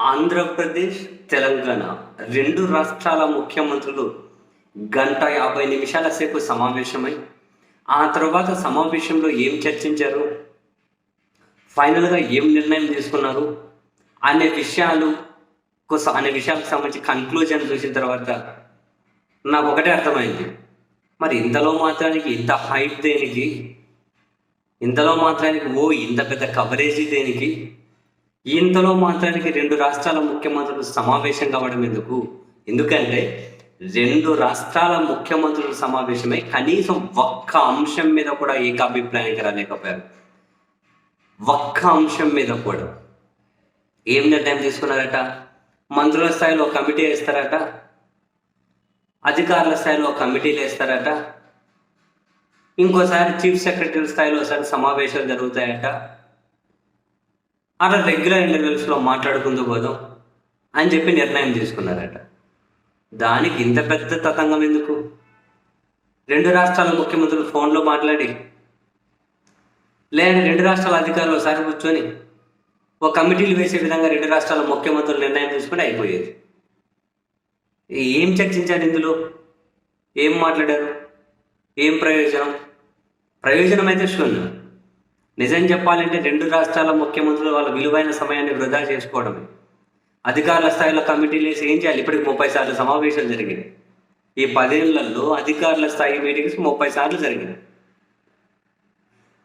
ఆంధ్రప్రదేశ్ తెలంగాణ రెండు రాష్ట్రాల ముఖ్యమంత్రులు గంట యాభై నిమిషాల సేపు సమావేశమై ఆ తర్వాత సమావేశంలో ఏం చర్చించారు? ఫైనల్గా ఏం నిర్ణయం తీసుకున్నారు? అనే విషయాలు కోసం అనే విషయాలకు సంబంధించి కన్క్లూజన్ చూసిన తర్వాత నాకు ఒకటే అర్థమైంది. మరి ఇంతలో మాత్రానికి ఇంత హైట్ దేనికి? ఇంతలో మాత్రానికి ఓ ఇంత పెద్ద కవరేజ్ దేనికి? ఇంతలో మాత్రానికి రెండు రాష్ట్రాల ముఖ్యమంత్రులు సమావేశం కావడం ఎందుకు? ఎందుకంటే రెండు రాష్ట్రాల ముఖ్యమంత్రుల సమావేశమై కనీసం ఒక్క అంశం మీద కూడా ఏకాభిప్రాయానికి రాలేకపోయారు ఒక్క అంశం మీద కూడా. ఏం నిర్ణయం తీసుకున్నారట? మంత్రుల స్థాయిలో ఒక కమిటీ వేస్తారట? అధికారుల స్థాయిలో ఒక కమిటీలు వేస్తారట? ఇంకోసారి చీఫ్ సెక్రటరీ స్థాయిలో ఒకసారి సమావేశాలు జరుగుతాయట? అట్లా రెగ్యులర్ ఇంటర్వ్యూస్లో మాట్లాడుకుంటూ పోదాం అని చెప్పి నిర్ణయం తీసుకున్నారట. దానికి ఇంత పెద్ద తతంగం ఎందుకు? రెండు రాష్ట్రాల ముఖ్యమంత్రులు ఫోన్లో మాట్లాడి లేదంటే రెండు రాష్ట్రాల అధికారులు ఒకసారి కూర్చొని ఒక కమిటీలు వేసే విధంగా రెండు రాష్ట్రాల ముఖ్యమంత్రులు నిర్ణయం తీసుకుని అయిపోయేది. ఏం చర్చించారు ఇందులో? ఏం మాట్లాడారు? ఏం ప్రయోజనం? ప్రయోజనం అయితే శూన్యం. నిజం చెప్పాలంటే రెండు రాష్ట్రాల ముఖ్యమంత్రులు వాళ్ళ విలువైన సమయాన్ని వృధా చేసుకోవడమే. అధికారుల స్థాయిలో కమిటీలు వేసి ఏం చేయాలి? ఇప్పటికి ముప్పై సార్లు సమావేశాలు జరిగింది ఈ పదేళ్ళలో అధికారుల స్థాయి మీటింగ్స్ ముప్పై సార్లు జరిగినాయి.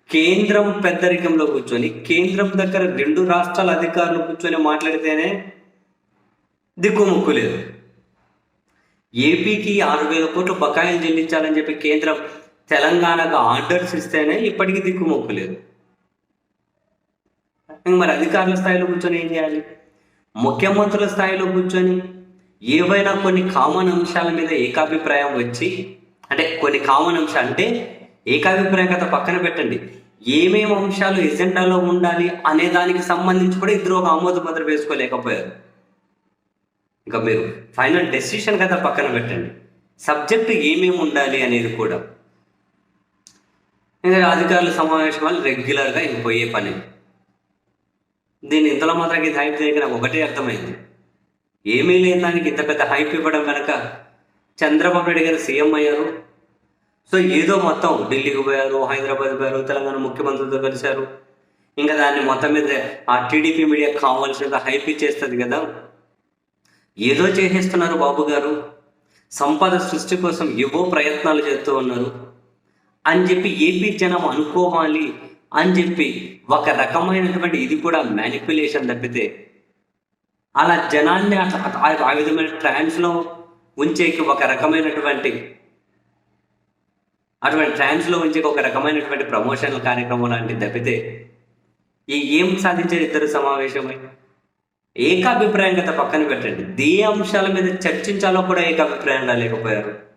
కేంద్రం పెద్దరికంలో కూర్చొని కేంద్రం దగ్గర రెండు రాష్ట్రాల అధికారులు కూర్చొని మాట్లాడితేనే దిక్కుముక్కు లేదు. ఏపీకి ఆరు వేల కోట్లు బకాయిలు చెల్లించాలని చెప్పి కేంద్రం తెలంగాణకు ఆర్డర్స్ ఇస్తేనే ఇప్పటికీ దిక్కుముక్కు లేదు. మరి అధికారుల స్థాయిలో కూర్చొని ఏం చేయాలి? ముఖ్యమంత్రుల స్థాయిలో కూర్చొని ఏవైనా కొన్ని కామన్ అంశాల మీద ఏకాభిప్రాయం వచ్చి అంటే కొన్ని కామన్ అంశాలు అంటే ఏకాభిప్రాయం కథ పక్కన పెట్టండి. ఏమేమి అంశాలు ఎజెండాలో ఉండాలి అనే దానికి సంబంధించి కూడా ఇద్దరు ఒక ఆమోద ముద్ర వేసుకోలేకపోయారు. ఇంకా మీరు ఫైనల్ డెసిషన్ కదా పక్కన పెట్టండి. సబ్జెక్ట్ ఏమేమి ఉండాలి అనేది కూడా. ఇంకా అధికారుల సమావేశం వాళ్ళు రెగ్యులర్గా ఇంక పోయే పని. దీని ఇంతలో మాత్రం ఇది హైప్ చేయక నాకు ఒకటే అర్థమైంది. ఏమీ లేని దానికి ఇంత పెద్ద హైప్ ఇవ్వడం కనుక చంద్రబాబు నాయుడు గారు సీఎం అయ్యారు. సో ఏదో మొత్తం ఢిల్లీకి పోయారు హైదరాబాద్ పోయారు తెలంగాణ ముఖ్యమంత్రితో కలిశారు. ఇంకా దాన్ని మొత్తం మీద ఆ టీడీపీ మీడియా కావాల్సినంత హైప్ ఇచ్చేస్తుంది కదా. ఏదో చేసేస్తున్నారు బాబు గారు. సంపద సృష్టి కోసం ఏవో ప్రయత్నాలు చేస్తూ ఉన్నారు. అని చెప్పి ఏపీ జనం అనుకోవాలి అని చెప్పి ఒక రకమైనటువంటి ఇది కూడా మ్యానిపులేషన్ తప్పితే అలా జనాన్ని ఆ- విధమైన ట్రాన్స్లో ఉంచేకి ఒక రకమైనటువంటి అటువంటి ట్రాన్స్లో ఉంచేకి ఒక రకమైనటువంటి ప్రమోషనల్ కార్యక్రమం లాంటిది తప్పితే ఈ ఏం సాధించారు ఇద్దరు సమావేశమై? ఏకాభిప్రాయం గత పక్కన పెట్టండి. ఏ అంశాల మీద చర్చించాలో కూడా ఏకాభిప్రాయంగా లేకపోయారు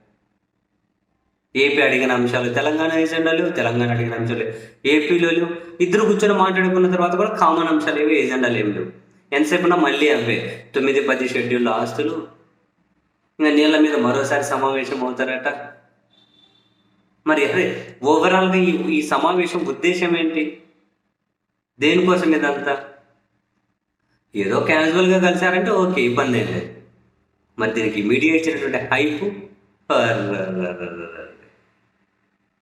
ఏపీ అడిగిన అంశాలు తెలంగాణ ఎజెండాలు తెలంగాణ అడిగిన అంశాలు ఏపీలో లేవు. ఇద్దరు కూర్చొని మాట్లాడుకున్న తర్వాత కూడా కామన్ అంశాలు ఏవి ఎజెండాలు ఏమి లేవు. ఎంతసేపునా మళ్ళీ అవే. తొమ్మిది పది షెడ్యూల్ ఆస్తులు. ఇంకా నీళ్ళ మీద మరోసారి సమావేశం అవుతారట. మరి అదే ఓవరాల్గా ఈ ఈ సమావేశం ఉద్దేశం ఏంటి? దేనికోసం ఇదంతా? ఏదో క్యాజువల్గా కలిసారంటే ఓకే ఇబ్బంది ఏం లేదు. మరి దీనికి మీడియా ఇచ్చినటువంటి హైప్